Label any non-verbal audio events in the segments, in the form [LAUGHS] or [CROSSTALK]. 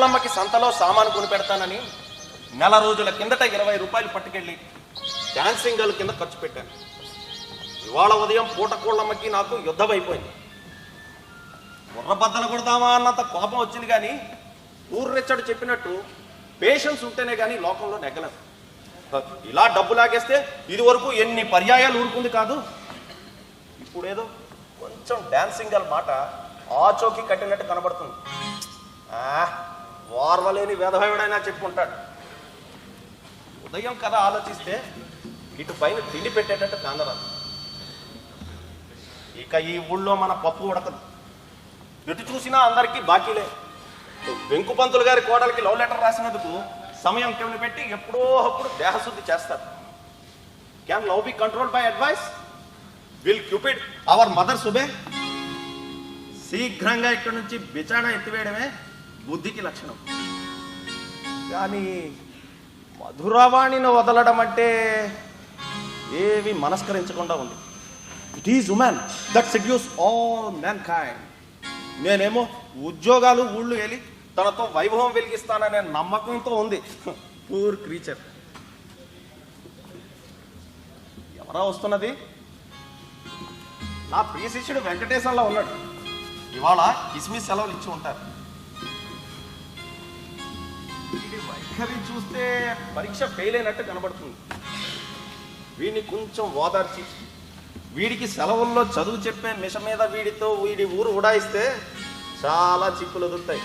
పూటకూళ్ళమ్మకి సంతలో సామాను కొని పెడతానని నెల రోజుల కిందట ఇరవై రూపాయలు పట్టుకెళ్ళి డాన్సింగ్ గర్ల్ కింద ఖర్చు పెట్టాను. ఇవాళ ఉదయం పూట కోళ్ళమ్మకి నాకు యుద్ధం అయిపోయింది బుర్రబద్దలు కొడదామా అన్నంత కోపం వచ్చింది కానీ ఊర్రెచ్చడు చెప్పినట్టు పేషెన్స్ ఉంటేనే కానీ లోకంలో నెగ్గలేదు. ఇలా డబ్బు లాగేస్తే ఇది వరకు ఎన్ని పర్యాయాలు ఊరుకుంది కాదు. ఇప్పుడేదో కొంచెం డాన్సింగ్ గల్ మాట ఆచోకి కట్టినట్టు కనబడుతుంది. ఆ, వార్వలేని వేదభయుడైనా చెప్పుకుంటాడు. ఉదయం కథ ఆలోచిస్తే ఇటు పైన తిండి పెట్టేటట్టు కాందరాదు ఇక ఈ ఊళ్ళో మన పప్పు ఉడకదు. ఎటు చూసినా అందరికీ బాకీలే. వెంకుపంతులు గారి కోడలికి లవ్ లెటర్ రాసినందుకు సమయం కింద పెట్టి ఎప్పుడో అప్పుడు దేహశుద్ధి చేస్తారు. Can love be control by advice will cupid our mother సుబే శీఘ్రంగా ఇక్కడి నుంచి బిచాడ ఎత్తివేయడమే బుద్ధికి లక్షణం. కానీ మధురవాణిని వదలడం అంటే ఏవి మనస్కరించకుండా ఉంది. It is women that seduce all mankind నేనేమో ఉద్యోగాలు ఊళ్ళు వెళ్ళి తనతో వైభవం వెలిగిస్తాననే నమ్మకంతో ఉంది. పూర్ క్రీచర్ ఎవరా వస్తున్నది? నా ప్రియ శిష్యుడు వెంకటేశంలో ఉన్నాడు. ఇవాళ కిస్మిస్ సెలవులు ఇచ్చి ఉంటారు. వీడి వైఖరి చూస్తే పరీక్ష ఫెయిల్ అయినట్టు కనబడుతుంది. వీడిని కొంచెం ఓదార్చి వీడికి సెలవుల్లో చదువు చెప్పే మిష మీద వీడితో వీడి ఊరు ఉడాయిస్తే చాలా చిక్కులు ఎదురుతాయి.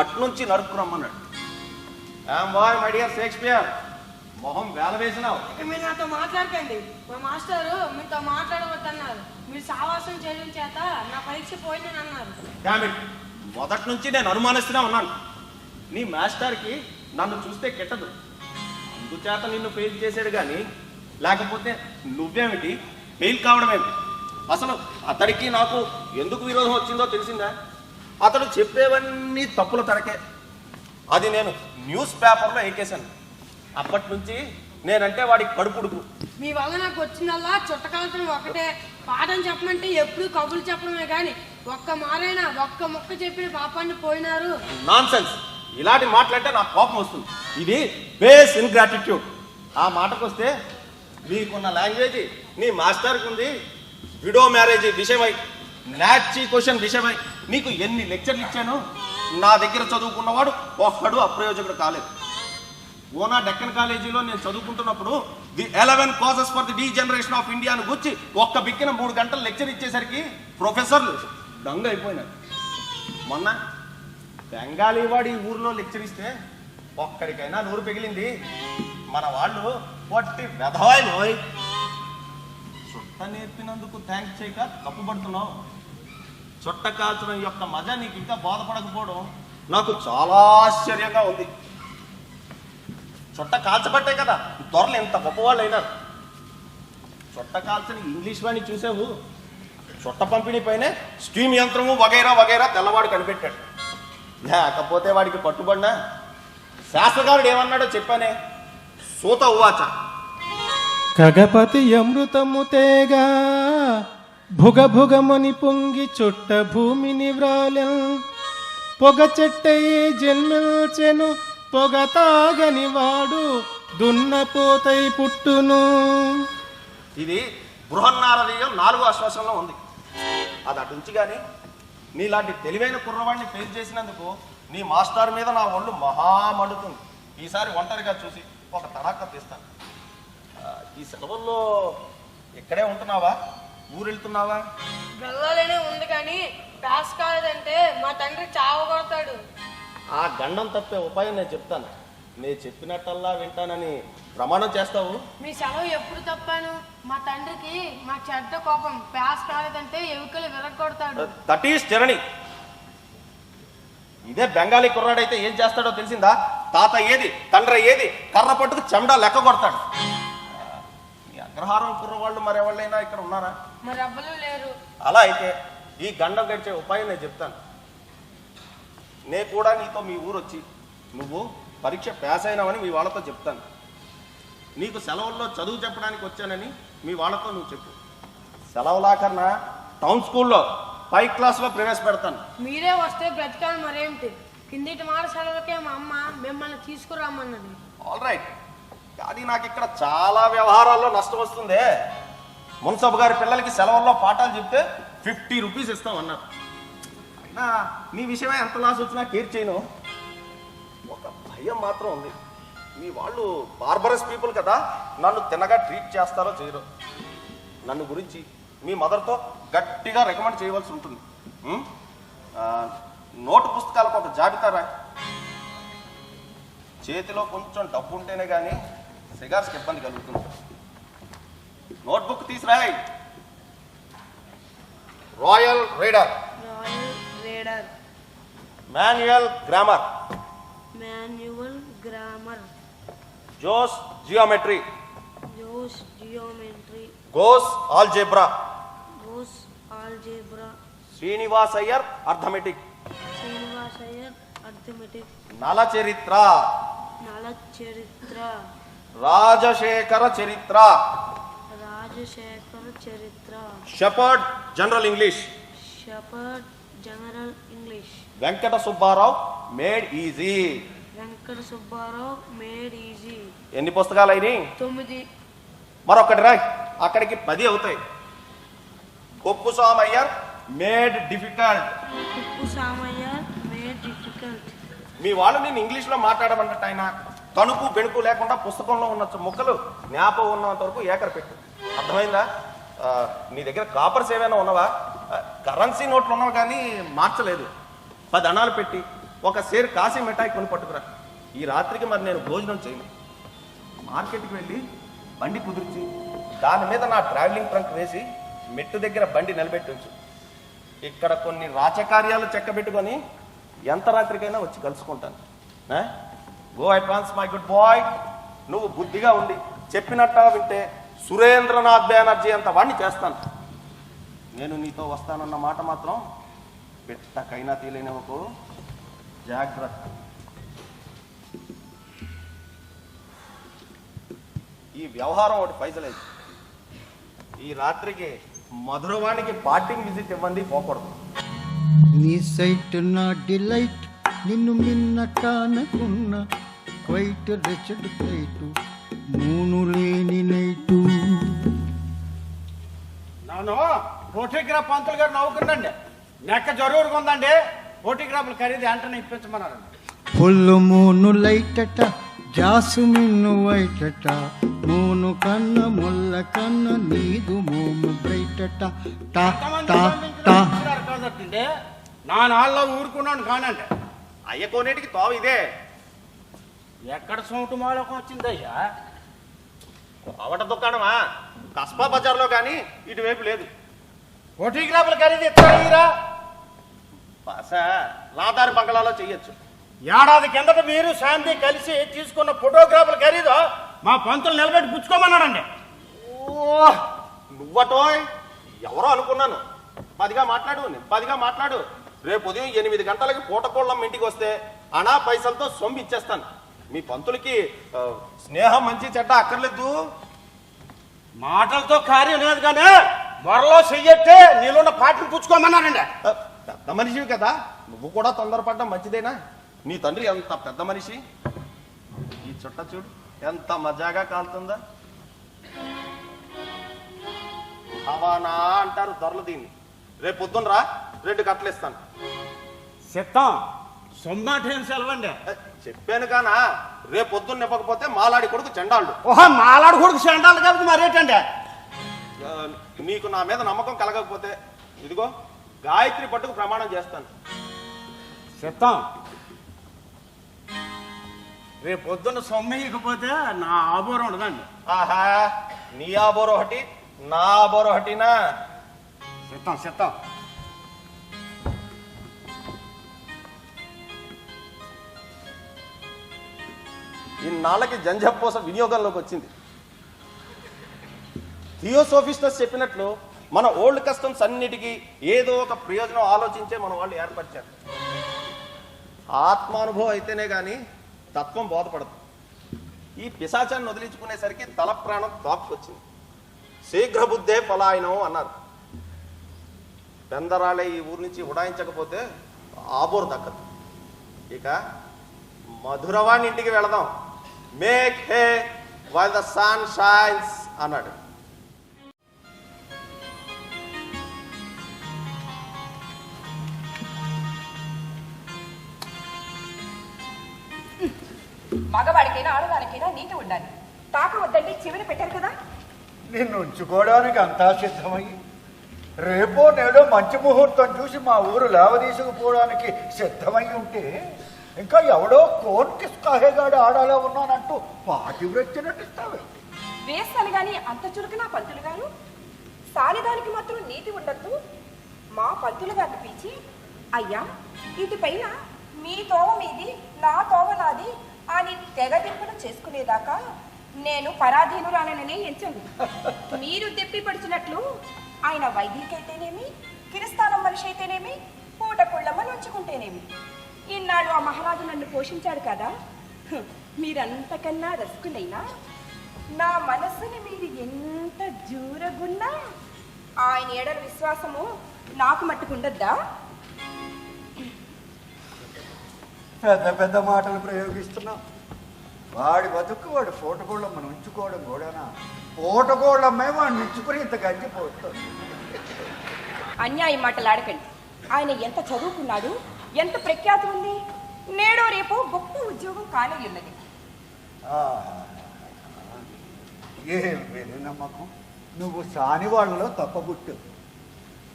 అట్నుంచి నరుకు రమ్మన్నాడు. ఏం బాయ్ మై డియర్ షేక్స్పియర్ మొహం వేల వేసినావు. ఇక మీరు నాతో మాట్లాడకండి. మా మాస్టారు మీతో మాట్లాడవద్దన్నారు. మీరు సావాసం చేయడం చేత నా పరీక్ష పోయిందని అన్నారు. మొదటి నుంచి నేను అనుమానిస్తూనే ఉన్నాను. నీ మాస్టర్కి నన్ను చూస్తే కెట్టదు. అందుచేత నిన్ను ఫెయిల్ చేశాడు కానీ లేకపోతే నువ్వేమిటి? ఫెయిల్ కావడం ఏమిటి అసలు అతడికి నాకు ఎందుకు విరోధం వచ్చిందో తెలిసిందా? అతడు చెప్పేవన్నీ తప్పుల తరకే. అది నేను న్యూస్ పేపర్లో ఎక్కేశాను. అప్పటి నుంచి నేనంటే వాడికి కడుపుడుకు మీ వల్ల నాకు వచ్చిందల్లా? చుట్టకాలతనం ఒకటే. పాఠం చెప్పమంటే ఎప్పుడు కబుర్లు చెప్పడమే కానీ ఒక్క మారైనా ఒక్క ముక్క చెప్పిన పాపాన్ని పోయినారు. నాన్ ఇలాంటి మాటలంటే నాకు కోపం వస్తుంది. ఇది బేస్ ఇన్ గ్రాటిట్యూడ్ ఆ మాటకు వస్తే నీకున్న లాంగ్వేజ్ నీ మాస్టర్కి ఉంది. విడో మ్యారేజ్ విషయమై నాచి క్వశ్చన్ విషయమై నీకు ఎన్ని లెక్చర్లు ఇచ్చాను? నా దగ్గర చదువుకున్నవాడు ఒక్కడు అప్రయోజకుడు కాలేదు. ఓనా డెక్కన్ కాలేజీలో నేను చదువుకుంటున్నప్పుడు the eleven causes for the degeneration of ఇండియాను గుర్చి ఒక్క బిక్కిన మూడు గంటలు లెక్చర్ ఇచ్చేసరికి ప్రొఫెసర్లు దంగ అయిపోయినారు మొన్న బెంగాలీ వాడి ఊర్లో లెక్చర్ ఇస్తే ఒక్కడికైనా నూరు పెగిలింది. మన వాళ్ళు పొట్టి వెధవాయిలు. చుట్ట నేర్పినందుకు థ్యాంక్స్ చేయక తప్పుపడుతున్నావు చుట్ట కాల్చడం యొక్క మజా నీకు ఇంకా బాధపడకపోవడం నాకు చాలా ఆశ్చర్యంగా ఉంది. చుట్ట కాల్చబట్టే కదా దొరలు ఎంత గొప్పవాళ్ళు అయినారు చుట్ట కాల్చని ఇంగ్లీష్ వాడిని చూసావు? చుట్ట పంపిణీ పైనే స్టీమ్ యంత్రము వగైరా వగైరా తెల్లవాడు కనిపెట్టాడు. లేకపోతే వాడికి పట్టుబడినా శాస్త్రకారుడు ఏమన్నాడో చెప్పానే. సూత ఉవాచ. కగపతి అమృతము తేగా భుగ భుగమని పొంగి చుట్ట భూమిని వ్రాలెన్ పొగ చెట్టై జన్మించెను పొగ తాగని వాడు దున్నపోతై పుట్టును. ఇది బృహన్నారదీయం నాలుగో ఆశ్వాసంలో ఉంది. అది అటు ఉంచి కానీ నీలాంటి తెలివైన కుర్రవాడిని ఫేస్ చేసినందుకు నీ మాస్టర్ మీద నా ఒళ్ళు మహా మండుతుంది. ఈసారి ఒంటరిగా చూసి ఒక తడాక తీస్తాను. ఈ సెలవుల్లో ఇక్కడే ఉంటున్నావా? ఊరు వెళ్తున్నావా వెళ్ళాలనే ఉంది కానీ పాస్ కాలేదంటే మా తండ్రి చావగొడతాడు ఆ గండం తప్పే ఉపాయం నేను చెప్తాను. నేను చెప్పినట్టల్లా వింటానని ప్రమాణం చేస్తావు? మీ సెలవు ఎప్పుడు తప్పాను? మా తండ్రికి మా చెడ్డ కోపం పాస్ కాలేదంటే ఎముకలు విరగొడతాడు దట్ ఈస్ జర్నీ ఇదే బెంగాలీ కుర్రాడైతే ఏం చేస్తాడో తెలిసిందా? తాత ఏది తండ్రి ఏది కర్ర పట్టుకు చెమడా లెక్క కొడతాడు. ఈ అగ్రహారం కుర్రవాళ్ళు మరెవళ్ళైనా ఇక్కడ ఉన్నారా? మరి లేరు. అలా అయితే ఈ గండం గడిచే ఉపాయం నేను చెప్తాను. నే కూడా నీతో మీ ఊరు వచ్చి నువ్వు పరీక్ష పాస్ అయినావని మీ వాళ్ళతో చెప్తాను. నీకు సెలవుల్లో చదువు చెప్పడానికి వచ్చానని మీ వాళ్ళతో నువ్వు చెప్పు. సెలవులాకన్నా టౌన్ స్కూల్లో పై క్లాస్లో ప్రవేశపెడతాను. మీరే వస్తే బ్రతకాలి మరేమిటి? కిందిటి మాట సెలవులకే మా అమ్మ మిమ్మల్ని తీసుకురామన్నది. ఆల్ రైట్ కానీ నాకు ఇక్కడ చాలా వ్యవహారాల్లో నష్టం వస్తుందే. మున్సబ్ గారి పిల్లలకి సెలవుల్లో పాఠాలు చెప్తే ఫిఫ్టీ రూపీస్ ఇస్తాం అన్నారు అయినా నీ విషయమే ఎంత లాస్ వచ్చినా కేర్ చేయను. భయం మాత్రం ఉంది. మీ వాళ్ళు బార్బరస్ పీపుల్ కదా నన్ను తిన్నగా ట్రీట్ చేస్తారో చేయరో. నన్ను గురించి మీ మదర్తో గట్టిగా రికమెండ్ చేయవలసి ఉంటుంది. నోటు పుస్తకాలకు ఒక జాబితా రా చేతిలో కొంచెం డబ్బు ఉంటేనే కానీ సిగార్స్కి ఇబ్బంది కలుగుతుంది. Notebook తీసురాయ్ royal reader. Royal reader. Manual grammar. Manual grammar Jose geometry Jose geometry Goss algebra Goss algebra Srinivas Iyer arithmetic Srinivas Iyer arithmetic Nala Charitra Nala Charitra Rajasekhara Charitra Rajasekhara Charitra Shepherd general English Shepherd general English Venkata Subbarao made easy Venkata Subbarao made easy. ఎన్ని పుస్తకాలు అయినాయి? తొమ్మిది. మరొకటి రాయ్. అక్కడికి పది అవుతాయి. కొప్పు సామయ్యర్ made difficult. ఉప్పు Samayya made difficult. మీ వాళ్ళు నేను ఇంగ్లీష్లో మాట్లాడమన్నట్టు ఆయన. తణుకు బెణుకు లేకుండా పుస్తకంలో ఉన్న ముక్కలు జ్ఞాపకం ఉన్నంత వరకు ఏకర పెట్టు. అర్థమైందా? ఆ, నీ దగ్గర కాపర్స్ ఏమైనా ఉన్నవా? ఆ, కరెన్సీ నోట్లు ఉన్నవి కానీ మార్చలేదు. పది అణాలు పెట్టి ఒక సేర్ కాశీ మిఠాయి కొని పట్టుకురా. ఈ రాత్రికి మరి నేను భోజనం చేయను. మార్కెట్కి వెళ్ళి బండి కుదిర్చి దాని మీద నా ట్రావెలింగ్ ట్రంక్ వేసి మెట్టు దగ్గర బండి నిలబెట్టి ఉంచు. ఇక్కడ కొన్ని రాచకార్యాలు చెక్కబెట్టుకొని ఎంత రాత్రికైనా వచ్చి కలుసుకుంటాను. Go advance my good boy నువ్వు బుద్ధిగా ఉండి చెప్పినట్టా వింటే సురేంద్రనాథ్ బెనర్జీ అంత వాడిని చేస్తాను. నేను నీతో వస్తానన్న మాట మాత్రం పెట్టకైనా తీలేనివ్వకు. జాగ్రత్త. ఈ వ్యవహారం ఒకటి పైసలేదు ఈ రాత్రికి మధురవాణికి పార్టింగ్ విజిట్ ఇవ్వండి పోకూడదు. నీ సైట్ నా డిలైట్ నిన్ను మిన్నటానకున్న క్వైట్ రెచడ్ ఫ్లైట్ నూను లేని నైటు. నన్ను ఫోటోగ్రాఫ్ పంతులు గారు నవ్వుకుందండి. నెక్క జరుగురుగా ఉందండి. ఫోటోగ్రాఫ్లు ఖరీదు వెంటనే ఇప్పించమన్నారండి. ఫుల్ మూను లైటట జాసుమిన్ను వైటట మూను కన్న ముల్ల కన్న నీదు మోము బ్రైటట టా టా టా కాదండి నా నాళ్ళలో ఊరుకున్నాను కానండి అయ్య కోనేటికి తోవ ఇదే. ఎక్కడ సోటు మాలోకం వచ్చిందయ్యా? అవట దుకాణమా? కస్బా బజార్లో కానీ ఇటువైపు లేదు. ఫోటోగ్రాఫ్లు ఖరీదు ఇస్తారా పాసా లాదారి బంగళాలో చెయ్యొచ్చు. ఏడాది కిందట మీరు శాంతి కలిసి తీసుకున్న ఫోటోగ్రాఫ్ల ఖరీదు మా పంతులు నిలబెట్టి పుచ్చుకోమన్నాడండి. ఓ నువ్వటోయ్. ఎవరో అనుకున్నాను. పదిగా మాట్లాడు పదిగా మాట్లాడు. రేపు ఉదయం ఎనిమిది గంటలకి పూటకోళ్ళం ఇంటికి వస్తే అనా పైసలతో సొమ్ము ఇచ్చేస్తాను. మీ పంతులకి ఆ, స్నేహం మంచి చెడ్డ అక్కర్లేదు. మాటలతో కార్యం లేదు కానీ మొరలో చెయ్యట్టే నీళ్ళున్న పాటిని పుచ్చుకోమన్నాడండి. ఆ, పెద్ద మనిషివి కదా. నువ్వు కూడా తొందరపడడం మంచిదేనా? నీ తండ్రి ఎంత పెద్ద మనిషి? ఈ చుట్ట చూడు. ఎంత మజాగా కాలుతుందా? హవానా అంటారు ధరలు దీన్ని. రేపు పొద్దున్న రా రెండు కట్టలు ఇస్తాను. సిద్ధం సొమ్మాట సెలవండి చెప్పాను కానా? రేపు పొద్దున్న ఇవ్వకపోతే మాలాడి కొడుకు చెండాళ్ళు. ఓహో మాలాడు కొడుకు సెండాలు కాబట్టి మరేటండి? నీకు నా మీద నమ్మకం కలగకపోతే ఇదిగో గాయత్రి పట్టుకు ప్రమాణం చేస్తాను. సిద్ధం రేపు పొద్దున్న సొమ్ము ఇకపోతే నా ఆబోరం ఉండదండి. ఆహా నీ ఆబోరు ఒకటి నా ఆబోరు ఒకటినా? సిద్ధం సిద్ధం. ఇన్నాళ్ళకి జంజప్పూస వినియోగంలోకి వచ్చింది. థియోసోఫిస్టస్ చెప్పినట్లు మన ఓల్డ్ కస్టమ్స్ అన్నిటికీ ఏదో ఒక ప్రయోజనం ఆలోచించే మన వాళ్ళు ఏర్పరిచారు. ఆత్మానుభవం అయితేనే కానీ తత్వం బోధపడదు. ఈ పిశాచాన్ని వదిలించుకునేసరికి తల ప్రాణం తాపుకొచ్చింది శీఘ్రబుద్ధే పలాయనం అన్నారు. పెందరాళే ఈ ఊరు నుంచి ఉడాయించకపోతే ఆబోరు దక్కదు. ఇక మధురవాణి ఇంటికి వెళదాం. Make hay while the sun shines అన్నాడు. మగవాడికైనా ఆడవాడికైనా నీతి ఉండాలి. తాక వద్దంటే చివరి పెట్టారు కదా? నిన్ను ఉంచుకోవడానికి అంతా సిద్ధమయ్యి రేపో నేడో మంచి ముహూర్తం చూసి మా ఊరు లేవదీసుకుపోవడానికి సిద్ధమై ఉంటే ఇంకా ఎవడో కోర్టు కాహేగాడు ఆడాలో ఉన్నానంటూ పాతివ్రత్య నటిస్తావే వేస్తాను గాని అంత చురుకునా పంతులు గారు? సాలిదానికి మాత్రం నీతి ఉండద్దు. మా పంతులు గారిని పిలిచి అయ్యా ఇటుపైన మీ తోవ మీది నా తోవ నాది అని తెగ దింపులు చేసుకునేదాకా నేను పరాధీనురాలననే ఎంచండి మీరు దెప్పి పడుచున్నట్లు ఆయన వైద్యుకైతేనేమి కిరిస్తానం మనిషి అయితేనేమి పూట కుళ్ళమ్మ నుంచుకుంటేనేమి. ఇన్నాడు ఆ మహారాజు నన్ను పోషించాడు కదా. మీరంతకన్నా రసుకులైనా నా మనస్సుని మీరు ఎంత జూరగున్నా ఆయన ఏడల విశ్వాసము నాకు మట్టుకుండద్దా? పెద్ద పెద్ద మాటలు ప్రయోగిస్తున్నాం. వాడి బతుకు వాడు పూటకోళ్ళం మనం ఉంచుకోవడం కూడానా? పూటకోళ్ళమ్మే వాడిని ఉంచుకుని ఇంత గంజిపోతుంది అన్యాయం మాటలు ఆడకండి. ఆయన ఎంత చదువుకున్నాడు? ఎంత ప్రఖ్యాతి ఉంది? నేడో రేపు గొప్ప ఉద్యోగం కానయ్యున్నది ఏం వేరే నమ్మకం? నువ్వు సాని వాళ్ళలో తప్పబుట్టు.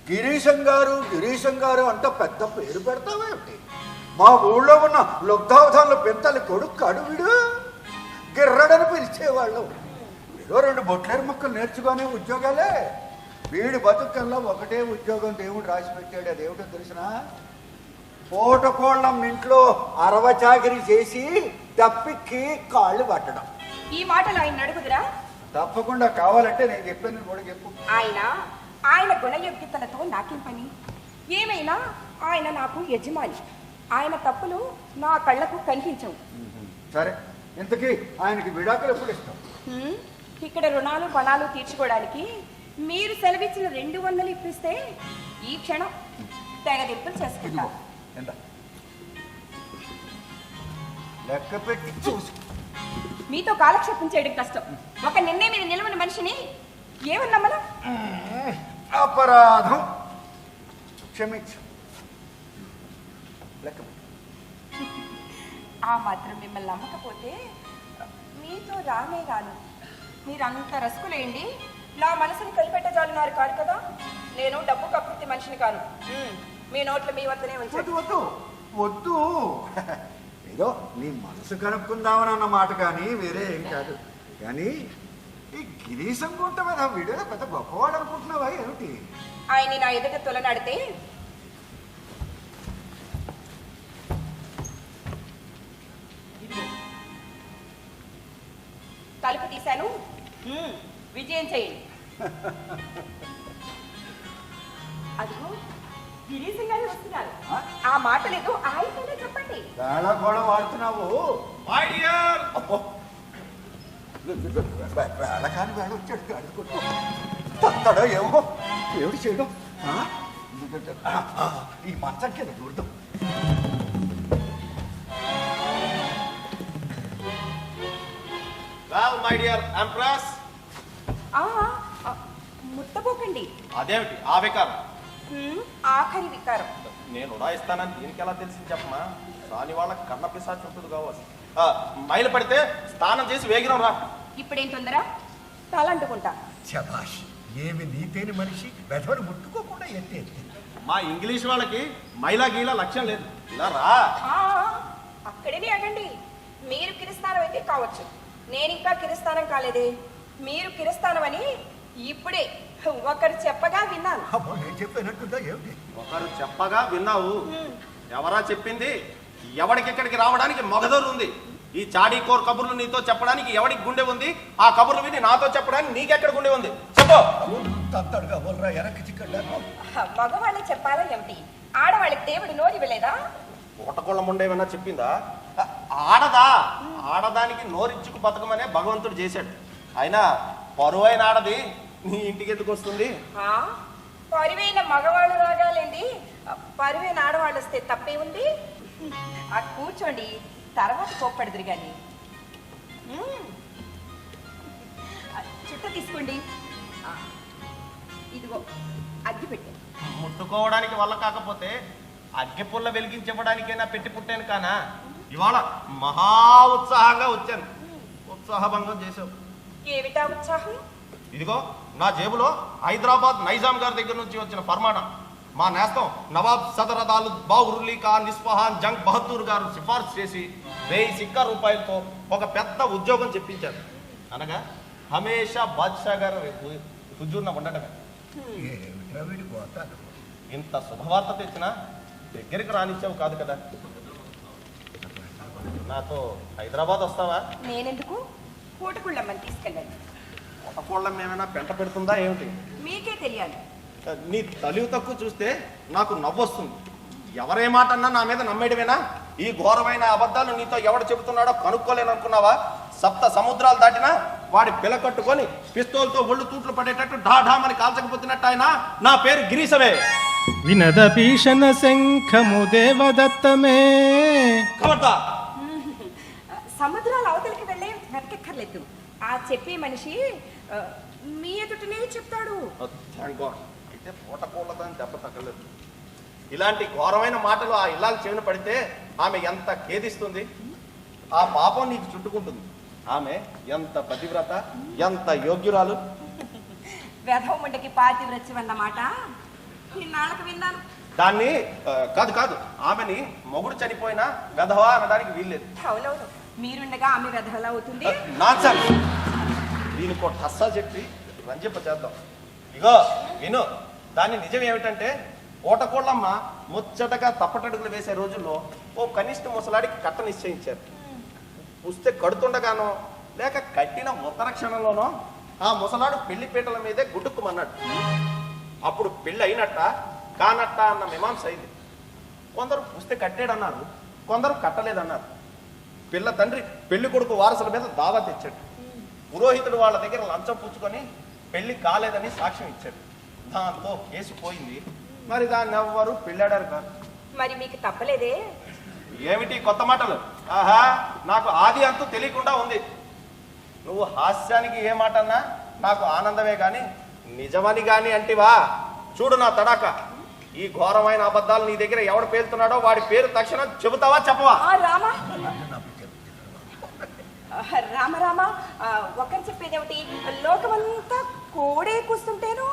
గిరీశం గారు గిరీశం గారు అంట పెద్ద పేరు పెడతావేమిటి? మా ఊళ్ళో ఉన్న లుబ్ధావధానుల పెద్దలు కొడుకు అడుగుడు. గిర్రడని పిలిచేవాళ్ళు. ఏదో రెండు బొట్లేరు మొక్కలు నేర్చుకునే ఉద్యోగాలే. వీడి బతుకల్లా ఒకటే ఉద్యోగం దేవుడు రాసి పెట్టాడు. అదేమిటో తెలిసినా? పూటకోళ్ళం ఇంట్లో అరవ చాకరీ చేసి తప్పిక్కి కాళ్ళు పట్టడం. ఈ మాటలు ఆయన అడుగుదురా తప్పకుండా కావాలంటే నేను చెప్పాను కూడా చెప్పు. ఆయన ఆయన గుణయోగ్యతలతో నాకేం పని? ఏమైనా ఆయన నాకు యజమాని. ఆయన తప్పులు నా కళ్ళకు కనిపించవు. సరే ఇంతకీ ఆయనకి విడాకులు ఎప్పుడు ఇస్తాం? ఇక్కడ రుణాలు పణాలు తీర్చుకోవడానికి మీరు సెలవిచ్చిన రెండు వందలు ఇప్పిస్తే ఈ క్షణం తెగదింపులు చేసుకుంటాం. ఎంత లెక్క పెట్టి చూసి మీతో కాలక్షేపం చేయడం కష్టం. ఒక నిన్నే మీద నిలవని మనిషిని ఏమన్నా మనం అపరాధం. క్షమించు. ఆ మాత్రం మిమ్మల్ని నమ్మకపోతే మీతో రానే రాను. మీరంత రసుకులేండి. నా మనసుని కలిపెట్టజాలినారు కాదు కదా? నేను డబ్బు కకృతి మనిషిని కాను. మీ నోట్లు మీ వద్దనే వద్దు ఉంచండి. వద్దు వద్దు. ఏదో నీ మనసు కనుక్కుందామని అన్న మాట కానీ వేరే ఏం కాదు. కానీ ఈ గిరీశం గుంట మీద వీడియో పెద్ద గొప్పవాడు అనుకుంటున్నావా ఏమిటి? ఆయన నా ఎదుట తొలనాడితే హ్మ్, విజయం చేయండి. [LAUGHS] అదిగో గిరీశం గారు వస్తున్నారు. ఆ? మాట లేదు ఆయనతోనే చెప్పండి. వేళ కూడా వాడుతున్నావు అబ్బో. వేళ కాని వేళ వచ్చాడు అడుగుకుంటూ తత్తడో ఏమో ఏమిటి చేయడం? ఆ? ఈ మంచం కింద చూడదాం మై డియర్ ఎంప్రెస్ ఆ, ఆ, ముట్టబోకండి అదేమిటి? ఆ వికారం. హ్మ్, ఆఖరి వికారం. నేను ఉడాయిస్తానని దీనికి ఎలా తెలిసింది చెప్పమా? రాని వాళ్ళ కన్న పిశాచి ఉంటుంది కావచ్చు. ఆ, మైలు పడితే స్నానం చేసి వేగిరం రా. ఇప్పుడేం తొందర? తలంటుకుంటా. శబాష్ ఏమి నీతేని మనిషి వెధవని ముట్టుకోకుండా ఎత్తి ఎత్తి. మా ఇంగ్లీష్ వాళ్ళకి మైలా గీలా లక్ష్యం లేదు. ఇలా రా. ఆ, అక్కడనే అగండి మీరు కిరిస్తానం అయితే కావచ్చు. నేను ఇంకా కిరిస్తానం కాలేదే. మీరు కిరిస్తానం అని ఇప్పుడే ఒకరు చెప్పగా విన్నాను. చెప్పినట్టుందా ఏమిటి? ఒకరు చెప్పగా విన్నావు. ఎవరా చెప్పింది? ఎవడికెక్కడికి రావడానికి మొగదొరు ఉంది. ఈ చాడీ కోర్ కబుర్లు నీతో చెప్పడానికి ఎవడికి గుండె ఉంది? ఆ కబుర్లు విని నాతో చెప్పడానికి నీకెక్కడ గుండె ఉంది? చెప్పు. చెప్పాలా ఏమిటి? ఆడవాళ్ళకి దేవుడు నోరు ఇవ్వలేదా? పూటకోళ్ళ ముండేమన్నా చెప్పిందా? ఆడదా? ఆడదానికి నోరిచ్చుకు బతకమనే భగవంతుడు చేశాడు. అయినా పరువైన ఆడది నీ ఇంటికి ఎందుకు వస్తుంది? పరివైన మగవాళ్ళు రాగాలండి పరివైన ఆడవాళ్ళు వస్తే తప్పే ఉంది? ఆ కూర్చోండి. తర్వాత కోప్పడదురు కానీ చుట్ట తీసుకోండి. ఇదిగో అగ్గి పెట్టాను ముట్టుకోవడానికి వల్ల కాకపోతే అగ్గి పుల్ల వెలిగించివ్వడానికైనా పెట్టి పుట్టాను కానా? ఇవాళ మహా ఉత్సాహంగా వచ్చాను. ఉత్సాహభంగం చేసావు ఏమిటా ఉత్సాహం? ఇదిగో నా జేబులో హైదరాబాద్ నైజాం గారి దగ్గర నుంచి వచ్చిన ఫర్మానా. మా నేస్తం నవాబ్ సదరదాలు బావురులీ ఖాన్ నిస్ఫహాన్ జంగ్ బహదూర్ గారు సిఫార్సు చేసి వెయ్యి సిక్క రూపాయలతో ఒక పెద్ద ఉద్యోగం చెప్పించారు. అనగా హమేషా బాద్షా గారు హుజూర్న ఉండటమే. ఇంత శుభవార్త తెచ్చినా దగ్గరికి రానిచ్చావు కాదు కదా. నాతో హైదరాబాద్ వస్తావా? నేనెందుకు? పూటకుళ్ళమ్మని తీసుకెళ్ళండి కొట్టకోళ్ళం ఏమైనా పెంట పెడుతుందా ఏమిటి? మీకే తెలియాలి. నీ తలివి తక్కువ చూస్తే నాకు నవ్వొస్తుంది. ఎవరే మాట అన్నా నా మీద నమ్మేయడమేనా ఈ ఘోరమైన అబద్ధాలు నీతో ఎవడు చెబుతున్నాడో కనుక్కోలేననుకున్నావా? సప్త సముద్రాలు దాటినా వాడి పిల కట్టుకొని పిస్తోల్తో ఒళ్ళు తూట్లు పడేటట్టు ఢాఢామని కాల్చకపోతున్నట్టు ఆయన నా పేరు గిరీశమే వినద భీషణ శంఖము దేవదత్తమే. కబడ్డా సముద్రాల అవతలికి వెళ్ళే వెనకెక్కర్లేదు. ఆ చెప్పే మనిషి మీ ఎదుటనే చెప్తాడు. అయితే పూట పూలదని దెబ్బ తగ్గలేదు ఇలాంటి ఘోరమైన మాటలు ఆ ఇల్లాలు చెవిన పడితే ఆమె ఎంత ఖేదిస్తుంది? ఆ పాపం నీకు చుట్టుకుంటుంది. ఆమె ఎంత పతివ్రత ఎంత యోగ్యురాలు? వెధవముండకి పాతివ్రత్యం అన్నమాట విన్నాను. దాన్ని కాదు కాదు. ఆమెని మొగుడు చనిపోయినా వెధవా అనడానికి వీల్లేదు. అవునవును. మీరుండగా ఆమె వెధవలా అవుతుంది. నాన్సన్ దీనికి ఒక హస్సా చెప్పి రంజింప చేద్దాం. ఇగో విను. దాని నిజం ఏమిటంటే ఓటకోళ్ళమ్మ ముచ్చటగా తప్పటడుగులు వేసే రోజుల్లో ఓ కనిష్ట ముసలాడికి కట్ట నిశ్చయించారు. పుస్తే కడుతుండగానో లేక కట్టిన ఉత్తర క్షణంలోనో ఆ ముసలాడు పెళ్ళి పీటల మీదే గుడ్డుక్కుమన్నాడు అప్పుడు పెళ్ళి అయినట్ట కానట్ట అన్న మీమాంస అయింది. కొందరు పుస్తే కట్టాడన్నారు కొందరు కట్టలేదన్నారు. పిల్ల తండ్రి పెళ్ళి కొడుకు వారసుల మీద దావా తెచ్చాడు. పురోహితుడు వాళ్ళ దగ్గర లంచం పుచ్చుకొని పెళ్ళి కాలేదని సాక్ష్యం ఇచ్చాడు. దాంతో కేసు పోయింది. మరి దాన్ని ఎవ్వరు పెళ్ళాడారు కాదు. మరి మీకు తప్పలేదే? ఏమిటి కొత్త మాటలు? ఆహా నాకు ఆది అంతు తెలియకుండా ఉంది. నువ్వు హాస్యానికి ఏ మాట అన్నా నాకు ఆనందమే గాని నిజమని గాని అంటివా? చూడు నా తడాక. ఈ ఘోరమైన అబద్ధాలు నీ దగ్గర ఎవడు పేలుతున్నాడో వాడి పేరు తక్షణం చెబుతావా చెప్పవా? రామ. ఆ, రామ రామ ఆ, ఒకరు చెప్పేదేమిటి లోకమంతా కోడే కూస్తుంటేను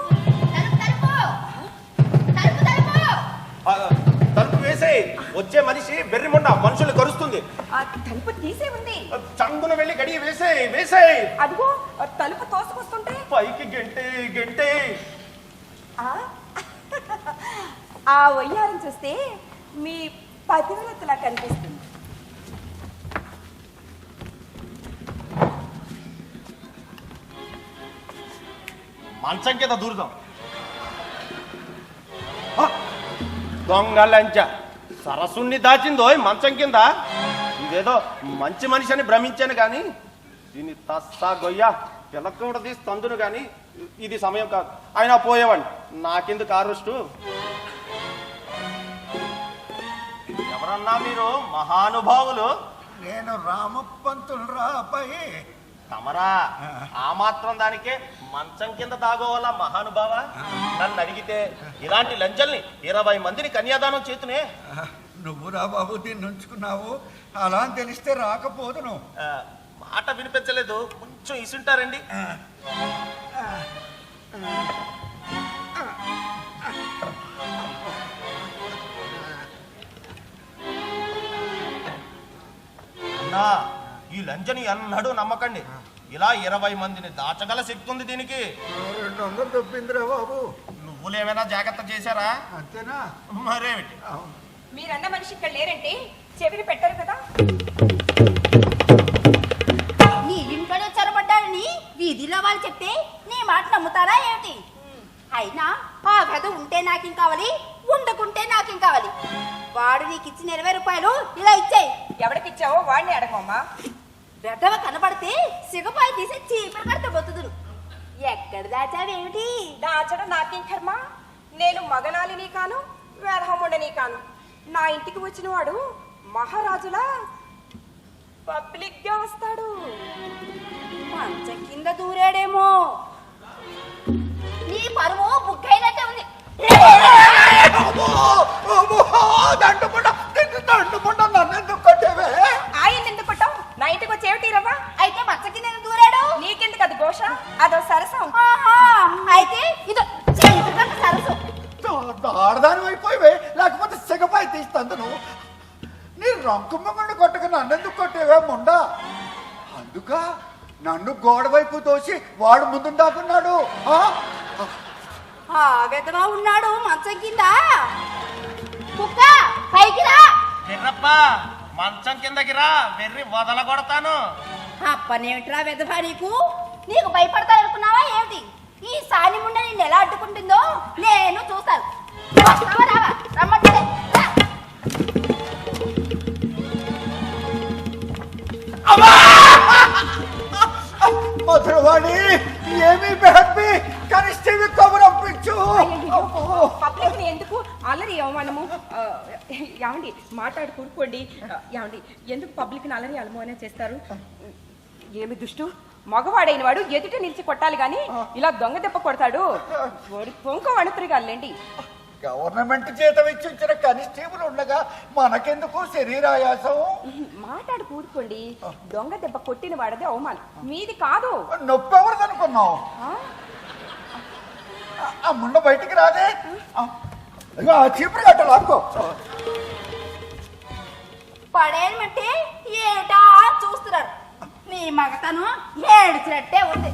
తలుపు వేసేయ్ వచ్చే మనిషి బెర్రిమొండ మనుషులు కరుస్తుంది ఆ తలుపు తీసే ఉంది చంగున వెళ్ళి గడియ వేసేయ్ వేసేయ్ అదిగో ఆ తలుపు తోసుకొస్తుంటే పైకి గెంటే గెంటే ఆ ఆ వయ్యారం చూస్తే మీ పతివ్రతలా కనిపిస్తుంది మంచం కింద దూరుదాం. ఆ, దొంగ లంచ సరస్సుని దాచిందో మంచం కింద ఇదేదో మంచి మనిషి అని భ్రమించాను కానీ దీన్ని తస్సా గొయ్య పిలక్కడ తీసి తందును కానీ ఇది సమయం కాదు. అయినా పోయేవాడిని నాకెందుకు ఆరుస్టు ఎవరన్నా మీరు మహానుభావులు? నేను రామపంతులు రాబాయి తమరా? ఆ. మాత్రం దానికే మంచం కింద దాగోవాలా మహానుభావ? నన్ను అడిగితే ఇలాంటి లంచల్ని ఇరవై మందిని కన్యాదానం చేతునే. నువ్వు రా బాబు దీన్ని ఉంచుకున్నావు. అలా అని తెలిస్తే రాకపోదును. మాట వినిపించలేదు. కొంచెం ఇసుంటారండి. అన్నా ఈ లంచని ఎన్నడూ నమ్మకండి. ఇలా ఇరవై మందిని దాచగల శక్తి ఉంది దీనికి. రెండు వందలు దొబ్బిందిరా బాబు. నువ్వులేమైనా జాగ్రత్త చేశారా? అంతేనా? మరేమిటి. మీరన్న మనిషి ఇక్కడ లేరంటే చెవిని పెట్టరు కదా. నీ ఇంట్లోనే చొరబడ్డాడని వీధిలో వాళ్ళు చెప్తే నీ మాట నమ్ముతారా ఏమిటి? అయినా ఆ వెధ ఉంటే నాకేం కావాలి? ఉండకుంటే నాకేం కావాలి? వాడు నీకు ఇచ్చిన ఇరవై రూపాయలు ఇలా ఇచ్చేయి. ఎవరికిచ్చావో వాడిని అడగమ్మా. వెధవ కనబడితే సిగపాయి తీసి చీపురు కడితే బతుదురు ఎక్కడ దాచావేమిటి? దాచడం నాకేం కర్మ? నేను మగనాలిని కాను వేధముండని కాను. నా ఇంటికి వచ్చిన వాడు మహారాజులా పబ్లిక్గా వస్తాడు. మంచం కింద దూరాడేమో. నీ పరువు బుక్కైనట్టే ఉంది. అమ్మో, దండుకుంటా, నిన్ను దండుకుంటా, నన్ను ఎందుకు కొట్టేవే? ఆయన ఎందుకు కొట్టావు ఏమిటి రవ్వా? అయితే మంచం కింద ఎందుకు దూరాడు. నీకెందుకు అది ఘోష? అదో సరసం. ఆహా, అయితే ఇదో సరసు. దా- ఆడదాని అయిపోయివే లేకపోతే సిగపాయి తీస్తాను నీ రంకు మొంగడు కొట్టక నన్ను ఎందుకు కొట్టేవే ముండా? అందుక నన్ను గోడ వైపు తోసి వాడు ముందు దాకున్నాడు ఆ? ఆ వెదవా ఉన్నాడు మంచం కింద. కుక్క పైకి రా. మంచం కిందకి రా వెర్రి వదల కొడతాను అప్పనేమిట్రా వెదవా నీకు? నీకు భయపడతా అనుకున్నావా ఏమిటి? ఈ సాని ముండ నిన్ను ఎలా అడ్డుకుంటుందో నేను చూస్తాను. రమ్మంటే. మధురవాణి ఏమీ బెహబ్బి కనిష్ఠవి కబురు అల్లరి అవమానము ఏమండి మాట్లాడి కూడుకోండి ఏమండి ఎందుకు పబ్లిక్ని అల్లరి అవమానం చేస్తారు? ఏమి దుష్టు? మగవాడైన వాడు ఎదుట నిలిచి కొట్టాలి గాని ఇలా దొంగ దెబ్బ కొడతాడు. పొంక వణుతురుగాలండి గవర్నమెంట్ జీతం ఇచ్చి వచ్చిన కనిస్టేబుల్ ఉండగా మనకెందుకు శరీరాయాసం? మాట్లాడి కూడుకోండి దొంగ దెబ్బ కొట్టిన వాడది అవమానం. మీది కాదు. నొప్పి ఎవరిది అనుకున్నావు ఆ? ముండ బయటికి రాదే. చీపురు గట్ట లాక్కో పడేయమంటే ఏమిటా చూస్తున్నారు. నీ మగతను ఏడ్చినట్టే ఉంది.